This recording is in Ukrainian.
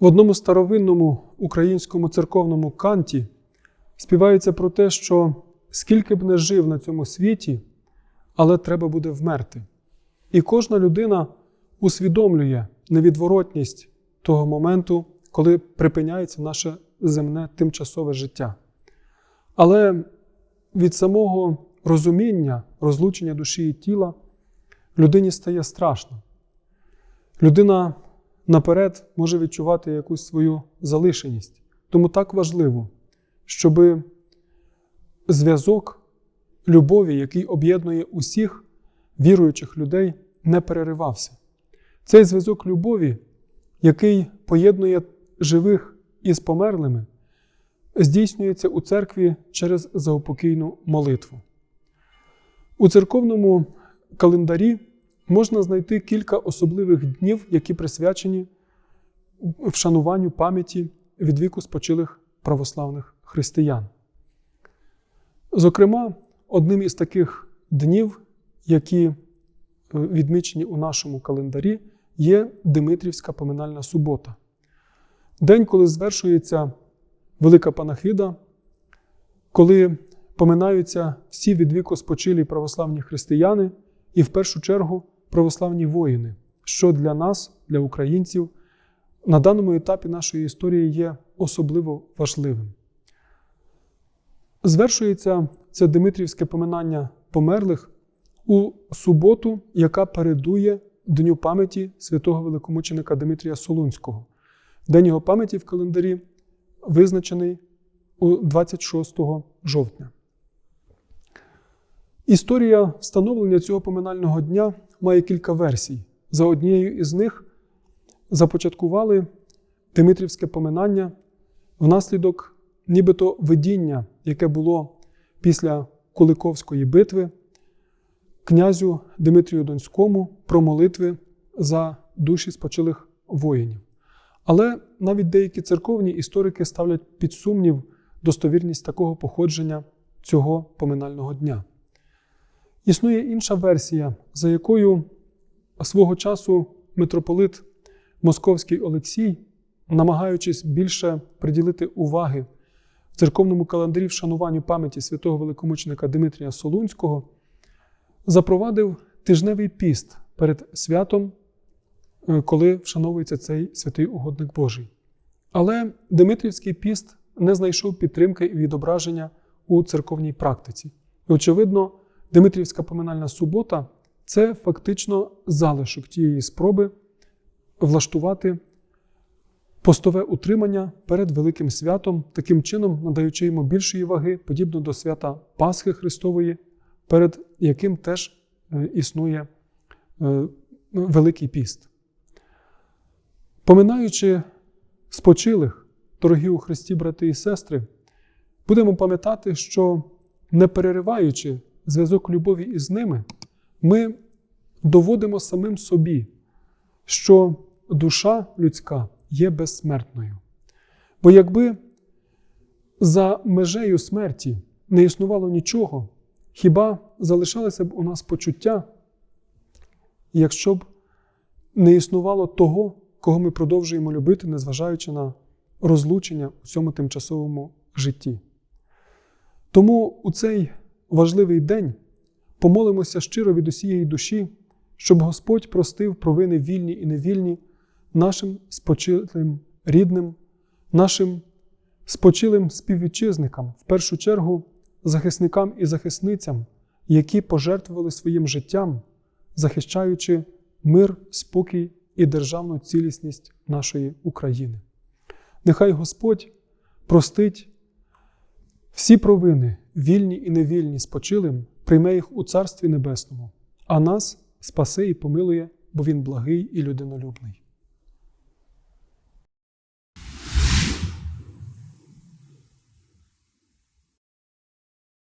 В одному старовинному українському церковному канті співається про те, що скільки б не жив на цьому світі, але треба буде вмерти. І кожна людина усвідомлює невідворотність того моменту, коли припиняється наше земне тимчасове життя. Але від самого розуміння, розлучення душі і тіла людині стає страшно. Людина наперед може відчувати якусь свою залишеність. Тому так важливо, щоб зв'язок любові, який об'єднує усіх віруючих людей, не переривався. Цей зв'язок любові, який поєднує живих із померлими, здійснюється у церкві через заупокійну молитву. У церковному календарі можна знайти кілька особливих днів, які присвячені вшануванню пам'яті від віку спочилих православних християн. Зокрема, одним із таких днів, які е, відмічені у нашому календарі, є Димитрівська поминальна субота. День, коли звершується Велика Панахида, коли поминаються всі від віку спочилі православні християни і в першу чергу православні воїни, що для нас, для українців, на даному етапі нашої історії є особливо важливим. Звершується це Димитрівське поминання померлих у суботу, яка передує Дню пам'яті святого великомученика Димитрія Солунського. День його пам'яті в календарі визначений у 26 жовтня. Історія встановлення цього поминального дня має кілька версій. За однією із них започаткували Димитрівське поминання внаслідок нібито видіння, яке було після Куликовської битви князю Димитрію Донському про молитви за душі спочилих воїнів. Але навіть деякі церковні історики ставлять під сумнів достовірність такого походження цього поминального дня. Існує інша версія, за якою свого часу митрополит Московський Олексій, намагаючись більше приділити уваги в церковному календарі вшануванню пам'яті святого великомученика Димитрія Солунського, запровадив тижневий піст перед святом, е, коли вшановується цей святий угодник Божий. Але Димитрівський піст не знайшов підтримки і відображення у церковній практиці. І, очевидно, Димитрівська поминальна субота це фактично залишок тієї спроби влаштувати постове утримання перед Великим святом, таким чином надаючи йому більшої ваги, подібно до свята Пасхи Христової, перед яким теж е, існує е, Великий піст. Поминаючи спочилих, дорогі у Христі, брати і сестри, будемо пам'ятати, що не перериваючи зв'язок любові із ними, ми доводимо самим собі, що душа людська є безсмертною. Бо якби за межею смерті не існувало нічого, хіба залишалося б у нас почуття, якщо б не існувало того, кого ми продовжуємо любити, незважаючи на розлучення у цьому тимчасовому житті. Тому у цей важливий день помолимося щиро від усієї душі, щоб Господь простив провини вільні і невільні нашим спочилим рідним, нашим спочилим співвітчизникам, в першу чергу захисникам і захисницям, які пожертвували своїм життям, захищаючи мир, спокій і державну цілісність нашої України. Нехай Господь простить всі провини, вільні і невільні спочилим, прийме їх у Царстві Небесному, а нас спасе і помилує, бо Він благий і людинолюбний.